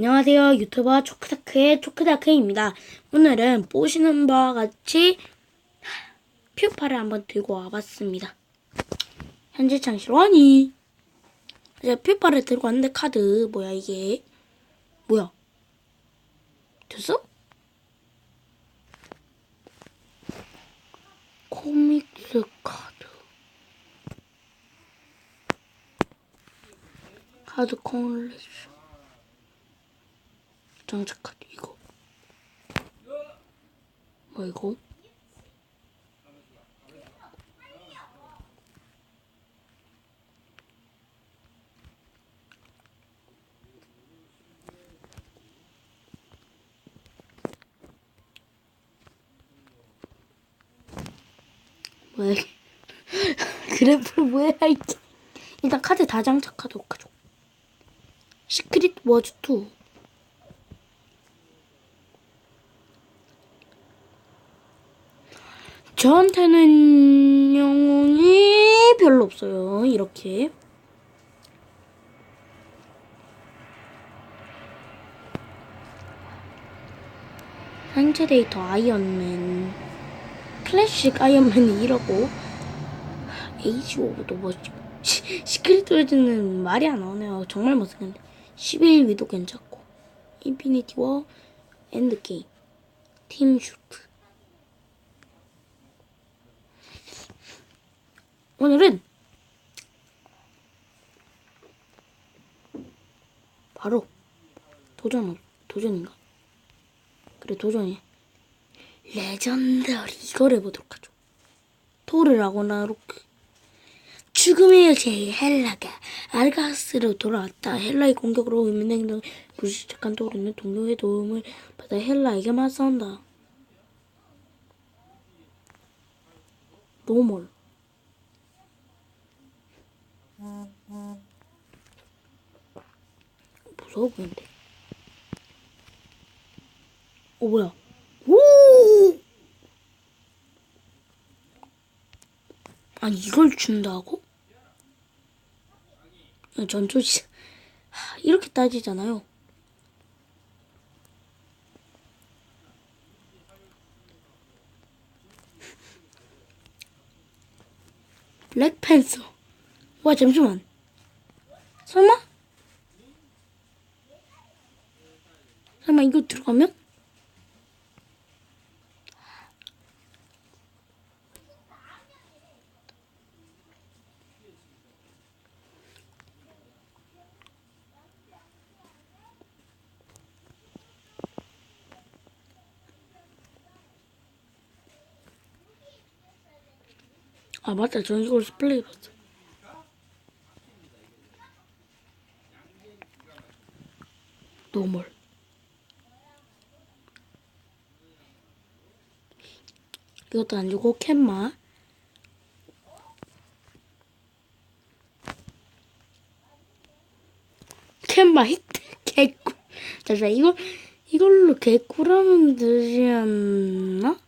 안녕하세요. 유튜버 초크다크의 초크다크입니다. 오늘은 보시는 바와 같이 퓨파를 한번 들고 와봤습니다. 현재 창실 원이 이제 퓨파를 들고 왔는데 카드 뭐야 이게 뭐야 됐어? 코믹스 카드 카드 컬렉션 장착 카드 이거. 뭐 이거? 왜 그래프 뭐야 이게? 일단 카드 다 장착하도록 하죠. 시크릿 워즈 2 저한테는 영웅이 별로 없어요. 이렇게. 현재 데이터 아이언맨. 클래식 아이언맨이 이러고. 에이지 오브도 뭐, 시, 시크릿 월즈는 말이 안 나오네요. 정말 못생겼는데. 11위도 괜찮고. 인피니티 워, 엔드게임. 팀 슈트. 오늘은 바로 도전 도전인가? 그래 도전이 레전더리 이걸 해보도록 하죠. 토르라고나 로크 죽음의 여제 헬라가 알가스로 돌아왔다. 헬라의 공격으로 은행등 불시착한 토르는 동료의 도움을 받아 헬라에게 맞서온다. 노멀 무서워 보이는데. 어 뭐야? 오! 아니 이걸 준다고? 전초시 이렇게 따지잖아요. 블랙팬서. 와 잠시만. 설마? 설마 이거 들어가면? 아 맞다 전 이걸 스플레이 봤어 노멀. 이것도 안 주고 캔마. 캔마 히트. 개꿀. 잠시만 이걸 이걸로 개꿀하면 되지 않나?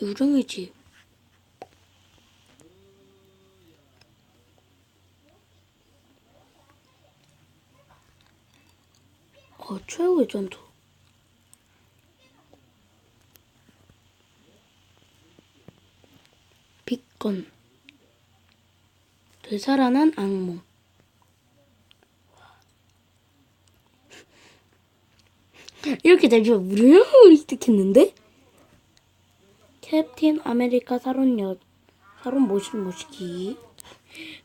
유령이지 어, 최후의 전투. 빛건. 되살아난 악몽. 이렇게 되면 무료로 획득했는데? 캡틴 아메리카 사론 여, 사론 모시 모시기.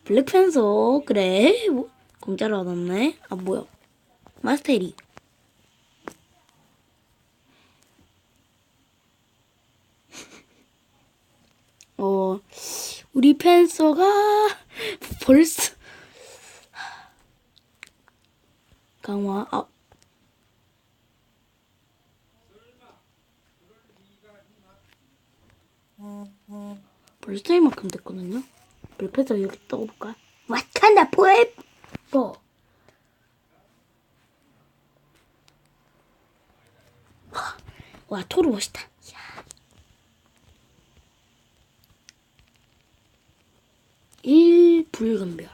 블랙팬서, 그래. 뭐, 공짜로 얻었네. 아, 뭐야. 마스테리. 어, 우리 팬서가 벌써 강화, 아. 벌써 이만큼 됐거든요. 불패서 여기 떠볼까? 와칸다 포에버. 와 토르 멋있다. 이야. 1 붉은 별.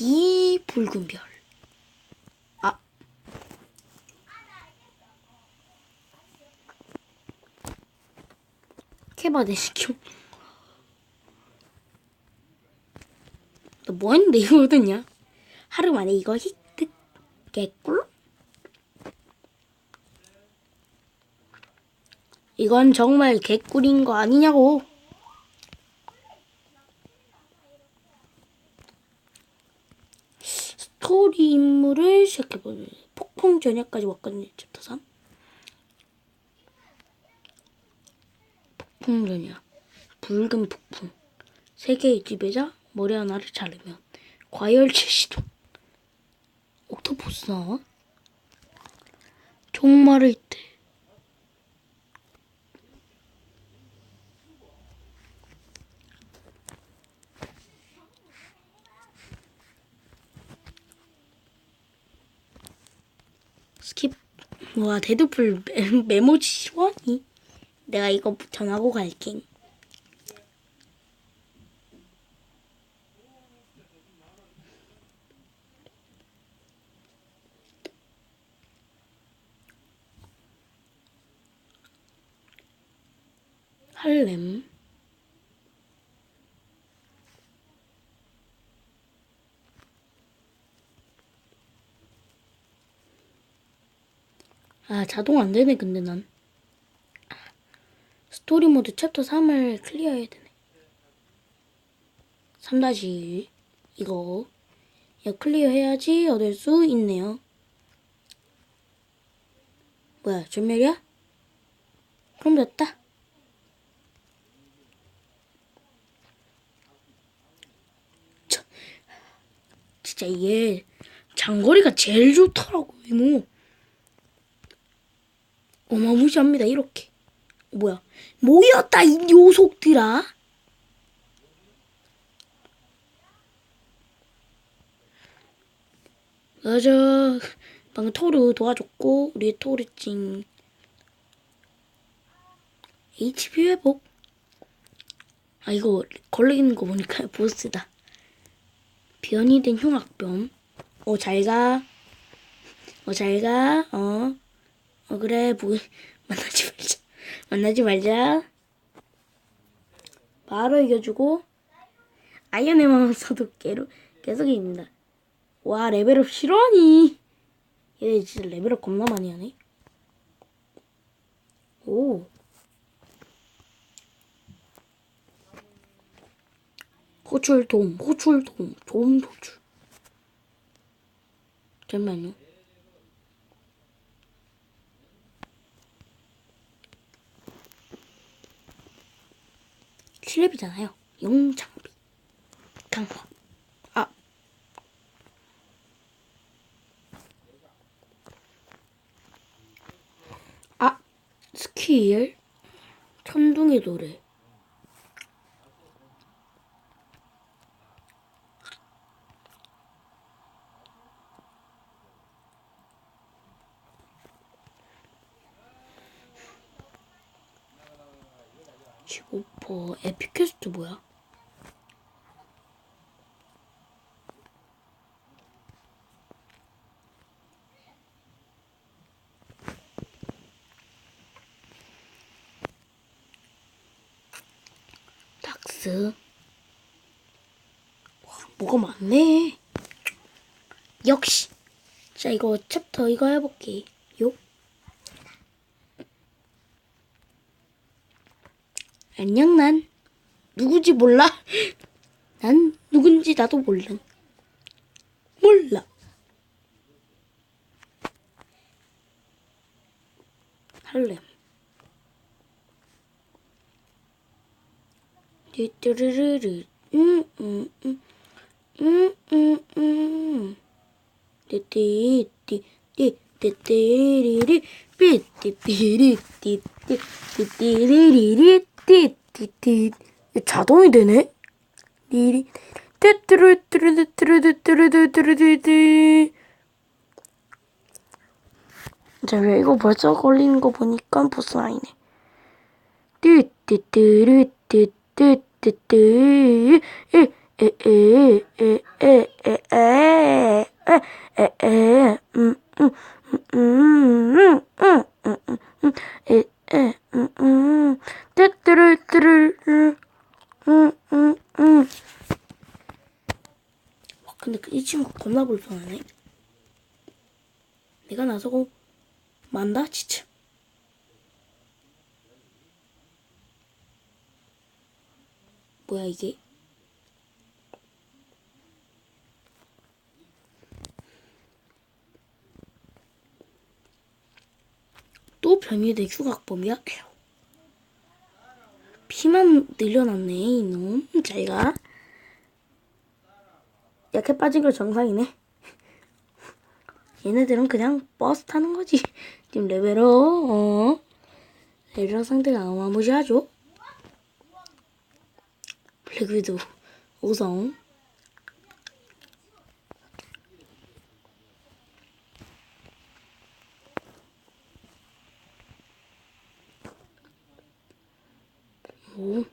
이 붉은 별. 아. 케바 내 시켜. 너 뭐 했는데 이거 얻었냐? 하루 만에 이거 히트 개꿀? 이건 정말 개꿀인 거 아니냐고. 스토리 인물을 시작해보면 폭풍 전야까지 왔거든요. 챕터 3. 폭풍 전야. 붉은 폭풍. 세계의 지배자 머리 하나를 자르면 과열체 시도. 옥토퍼스 나와? 종말을 때. 스킵. 와, 데드풀 메- 메모지 시원이. 내가 이거 전하고 갈게. 할렘. 아, 자동 안 되네, 근데 난. 스토리 모드 챕터 3을 클리어해야 되네. 3다시 이거. 이거 클리어해야지 얻을 수 있네요. 뭐야, 전멸이야? 그럼 됐다. 저, 진짜 얘 장거리가 제일 좋더라고, 이모. 어마무시합니다, 이렇게. 뭐야, 뭐였다, 이 녀석들아? 맞아. 방금 토르 도와줬고, 우리 토르찡. HP 회복. 아, 이거 걸리는 거 보니까 보스다. 변이 된 흉악병. 어, 잘 가. 어, 잘 가. 어. 어, 그래. 뭐, 만나지 말자. 만나지 말자. 바로 이겨주고. 아이언의 마음서도 계속, 계속 이깁니다. 와, 레벨업 실화니. 얘 진짜 레벨업 겁나 많이 하네. 오. 호출돔, 호출돔, 돔 호출. 잠깐만요. 실랩이잖아요. 영장비. 강화. 아. 아. 스킬. 천둥의 노래. 지오퍼 에피퀘스트 뭐야? 닥스. 와 뭐가 많네. 역시. 자 이거 챕터 이거 해볼게 요 안녕 난. 누구지 몰라. 난 누군지 나도 몰라. 몰라. 할렘 띠뚜르르르 음음음음음음. 띠띠띠띠 띠띠리리. 삐띠삐리 띠띠 띠띠리리리 띠띠띠 자동이 되네 리리 띠뚜루뚜루뚜루뚜루뚜루뚜루뚜루뚜 자, 왜 이거 벌써 걸리는 거 보니까 보스. 띠띠뚜루뚜뚜뚜 뚜 뚜와 근데 그이 친구 겁나 불편하네. 내가 나서고 만다 진짜. 뭐야 이게? 또 변이된 휴각범이야? 피만 늘려놨네 이놈. 자기가. 약해 빠진 걸 정상이네. 얘네들은 그냥 버스 타는 거지. 지금 레벨업 어? 레벨업 상태가 어마무시하죠? 블랙위도 우성 오.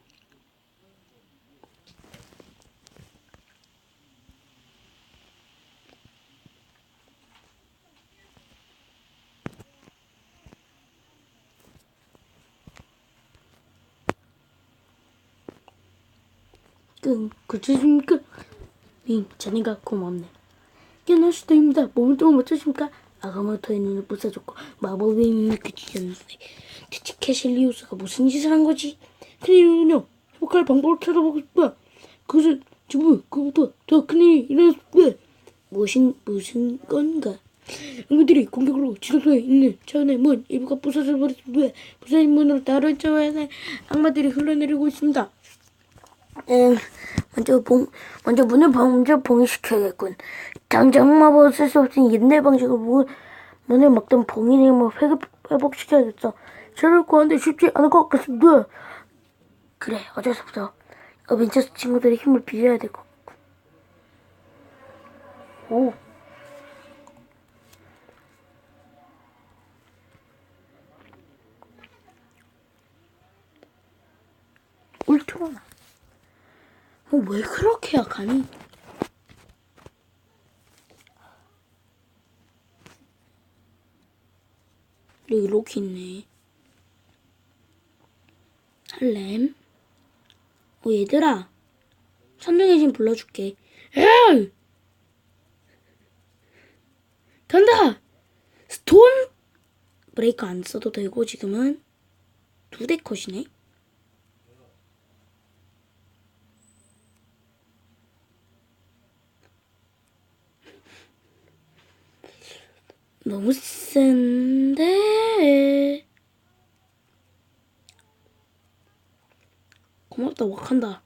그, 그치십니까? 님, 자네가 고맙네. 깨날 수도 입니다. 몸을 또 못하십니까? 아가마토의 눈을 부숴줬고 마법의 힘을 그치셨는데 대체 캐실리우스가 무슨 짓을 한 거지? 큰일이군요. 회복할 방법을 찾아보고 싶다. 그것은 지금 그보다 더 큰일이 일어났을 무슨 무슨 건가? 응구들이 공격으로 지도소에 있는 차원의 문 일부가 부서져 버렸는데 부서진 문으로 다른 차원의 악마들이 흘러내리고 있습니다. 음, 먼저 봉, 먼저 문을 먼저 봉인시켜야겠군. 당장 마법을 쓸 수 없으니 옛날 방식으로 문, 문을 막던 봉인의 힘을 회복, 회복 시켜야겠어. 저를 구하는데 쉽지 않을 것 같습니다. 그래, 어쩔 수 없어. 어벤져스 친구들의 힘을 빌려야 될 것 같고. 오. 울트라나. 어, 왜 그렇게 약하니? 여기 로키 있네. 할렘. 어, 얘들아. 선동의 신 불러줄게. 에이! 간다! 스톤! 브레이크 안 써도 되고, 지금은. 두 대 컷이네. 너무 센데. 고맙다, wak한다.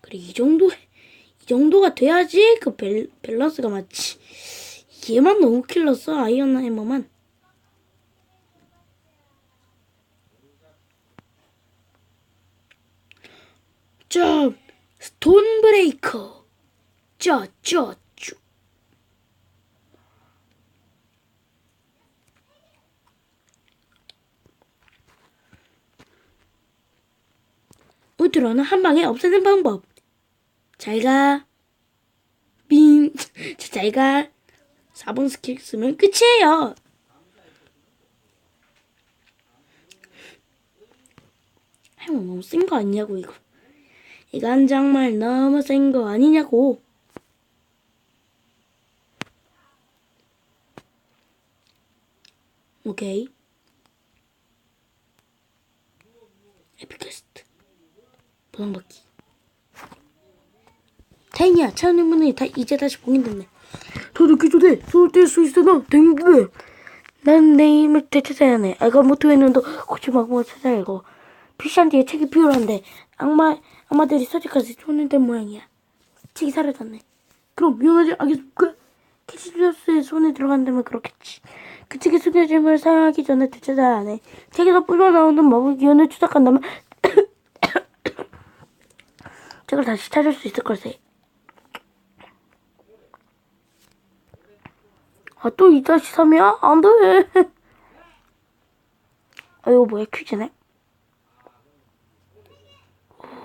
그래, 이 정도, 이 정도가 돼야지 그 밸, 밸런스가 맞지. 얘만 너무 킬렀어, 아이언 해머만. 자, 스톤 브레이커. 울트라는 한 방에 없애는 방법. 잘 가. 빙. 잘 가. 4번 스킬 쓰면 끝이에요. 형 너무 센 거 아니냐고 이거. 이건 정말 너무 센 거 아니냐고. 오케이. 에피캐스트. 보상받기. 다행이야. 차은의 문이 다 이제 다시. 더 늦기 전에 손을 뗄 수 있어 나 댕배. 난내 힘을 되찾아야 하네. 아가모토에는 너 혹시 막뭐 찾아야 이거. 피시한테의 책이 필요한데 악마 악마들이 손을 댄 모양이야. 책이 사라졌네. 그럼 위험하지 않겠습니까? 캐시리어스의 손에 들어간다면 그렇겠지. 그 책의 숨겨짐을 사용하기 전에 되찾아야 하네. 책에서 뿜어나오는 마법 기운을 추적한다면 책을 다시 찾을 수 있을 걸세. 아, 또 2-3이야? 안 돼. 아, 이거 뭐야, 퀴즈네?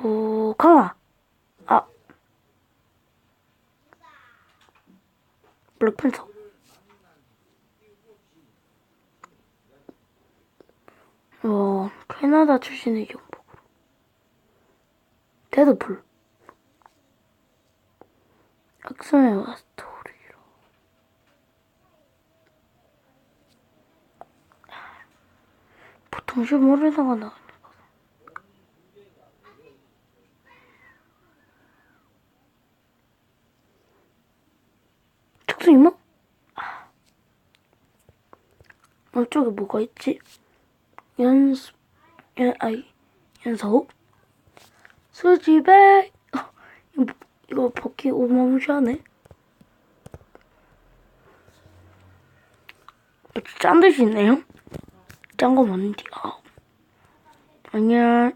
호캉아. 아. 블랙팬서. 와, 캐나다 출신의 경복으로. 데드풀. 액션의 스토리로. 보통 실물에다가 나오는 거. 특수 이모? 아. 이쪽에 뭐가 있지? 연수, 연, 아이, 연서욱? 수지백! 어, 벗기 오마무시하네? 뭐, 짠 듯이 있네요? 짠거 뭔지, 아. 안녕.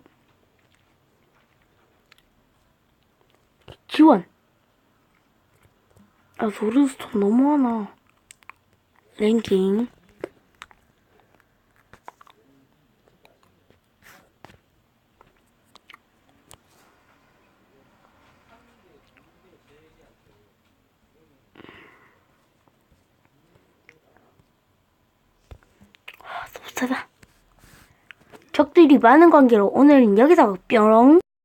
지원. 아, 소리스톤 너무 많아. 랭킹. 아, 섭섭하다. 적들이 많은 관계로 오늘은 여기서 뿅.